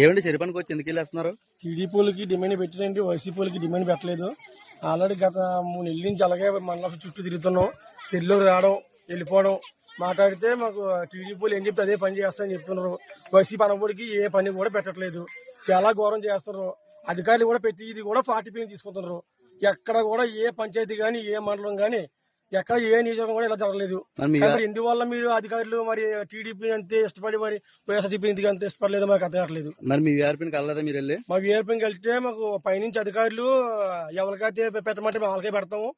ఏమండి చెరుపనికి వచ్చి ఎందుకు వెళ్ళేస్తున్నారు? టీడీపీలకి డిమాండ్ పెట్టినండి వైసీపీలకి డిమాండ్ పెట్టలేదు. ఆల్రెడీ గత మూడు నెలల నుంచి అలాగే మండలం చుట్టూ తిరుగుతున్నాం. సెల్లు రావడం వెళ్ళిపోవడం. మాట్లాడితే మాకు టీడీపీలు ఏం చెప్తే అదే పని చేస్తారని చెప్తున్నారు. వైసీపీ అనబడికి ఏ పని కూడా పెట్టట్లేదు. చాలా ఘోరం చేస్తున్నారు. అధికారులు కూడా పెట్టి ఇది కూడా పార్టీ పని తీసుకుంటున్నారు ఎక్కడ కూడా ఏ పంచాయతీ కానీ ఏ మండలం కానీ ఎక్కడ ఏ నియోజకవర్గం కూడా ఇలా జరగలేదు. మరి ఎందువల్ల మీరు అధికారులు మరి టీడీపీ అంతే ఇష్టపడి మరి వైఎస్ఆర్సీపీ ఎందుకు అంత ఇష్టపడలేదు మాకు అర్థం కావట్లేదు. మరి మీ వీఆర్పీని కలలేదా మీరు వెళ్ళి? మా వీఆర్పీకి వెళ్తే మాకు పైనుంచి అధికారులు ఎవరికైతే పెట్టమంటే మేము వాళ్ళకే పెడతాము.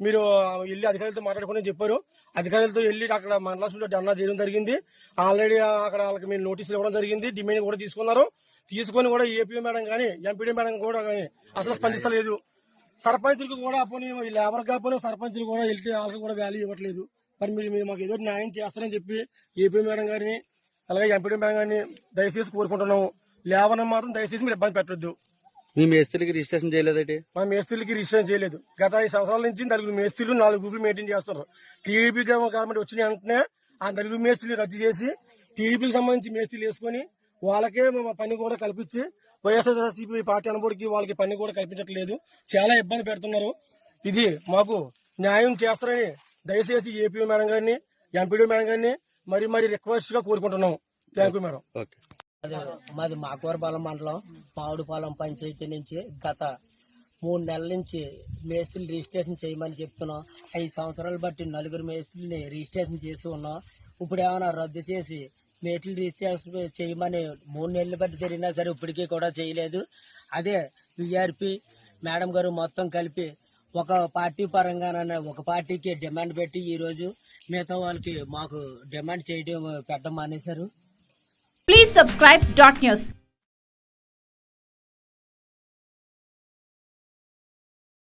మీరు వెళ్ళి అధికారులతో మాట్లాడుకుని చెప్పారు. అధికారులతో వెళ్ళి అక్కడ మండలంలో ధర్నా చేయడం జరిగింది. ఆల్రెడీ అక్కడ వాళ్ళకి మీరు నోటీసులు ఇవ్వడం జరిగింది. డిమాండ్ కూడా తీసుకున్నారు. తీసుకొని కూడా ఏపీ మేడం కానీ ఎంపీడీ మేడం కూడా కానీ అసలు స్పందిస్తలేదు. సర్పంచులకు కూడా పోనీ లేబర్ కాకపోయినా సర్పంచులు కూడా వెళ్తే వాళ్ళకి కూడా వాల్యూ ఇవ్వట్లేదు. మరి మీరు మీరు మాకు ఏదో న్యాయం చేస్తారని చెప్పి ఏపీ మేడం గారిని అలాగే ఎంపీడీ మేడం గారిని దయచేసి కోరుకుంటున్నాము. లేబర్ మాత్రం దయచేసి మీరు ఇబ్బంది పెట్టొద్దు. మీ మేస్త్రికి రిజిస్ట్రేషన్ చేయలేదండి? మా మేస్త్రీలకి రిజిస్ట్రేషన్ చేయలేదు. గత ఐదు సంవత్సరాల నుంచి నలుగురు మేస్త్రీలు నాలుగు గ్రూపులు మెయింటైన్ చేస్తారు టీడీపీ గవర్నమెంట్ వచ్చిన వెంటనే ఆ నలుగురు మేస్త్రీలు రద్దు చేసి టీడీపీకి సంబంధించి మేస్త్రీలు వేసుకొని వాళ్ళకే మా పని కూడా కల్పించి వైఎస్ఆర్సీపీ పార్టీ అనుబడికి వాళ్ళకి పని కూడా కల్పించట్లేదు. చాలా ఇబ్బంది పెడుతున్నారు. ఇది మాకు న్యాయం చేస్తారని దయచేసి ఏపీ మేడం గారిని ఎంపీడీ మేడం గారిని మరి మరి రిక్వెస్ట్గా కోరుకుంటున్నాము థ్యాంక్ యూ మేడం ఓకే అది మాది మాకూరపాలెం మండలం మామిడిపాలెం పంచాయతీ నుంచి గత మూడు నెలల నుంచి మేస్త్రీలు రిజిస్ట్రేషన్ చేయమని చెప్తున్నాం. ఐదు సంవత్సరాలు బట్టి నలుగురు మేస్త్రీని రిజిస్ట్రేషన్ చేసి ఉన్నాం. ఇప్పుడు ఏమైనా రద్దు చేసి మేస్త్రీలు రిజిస్ట్రేషన్ చేయమని మూడు నెలల బట్టి జరిగినా సరే ఇప్పటికీ కూడా చేయలేదు. అదే విఆర్పి మేడం గారు మొత్తం కలిపి ఒక పార్టీ పరంగానే ఒక పార్టీకి డిమాండ్ పెట్టి ఈరోజు మిగతా వాళ్ళకి మాకు డిమాండ్ చేయడం పెట్టడం మానేశారు. Please subscribe dot news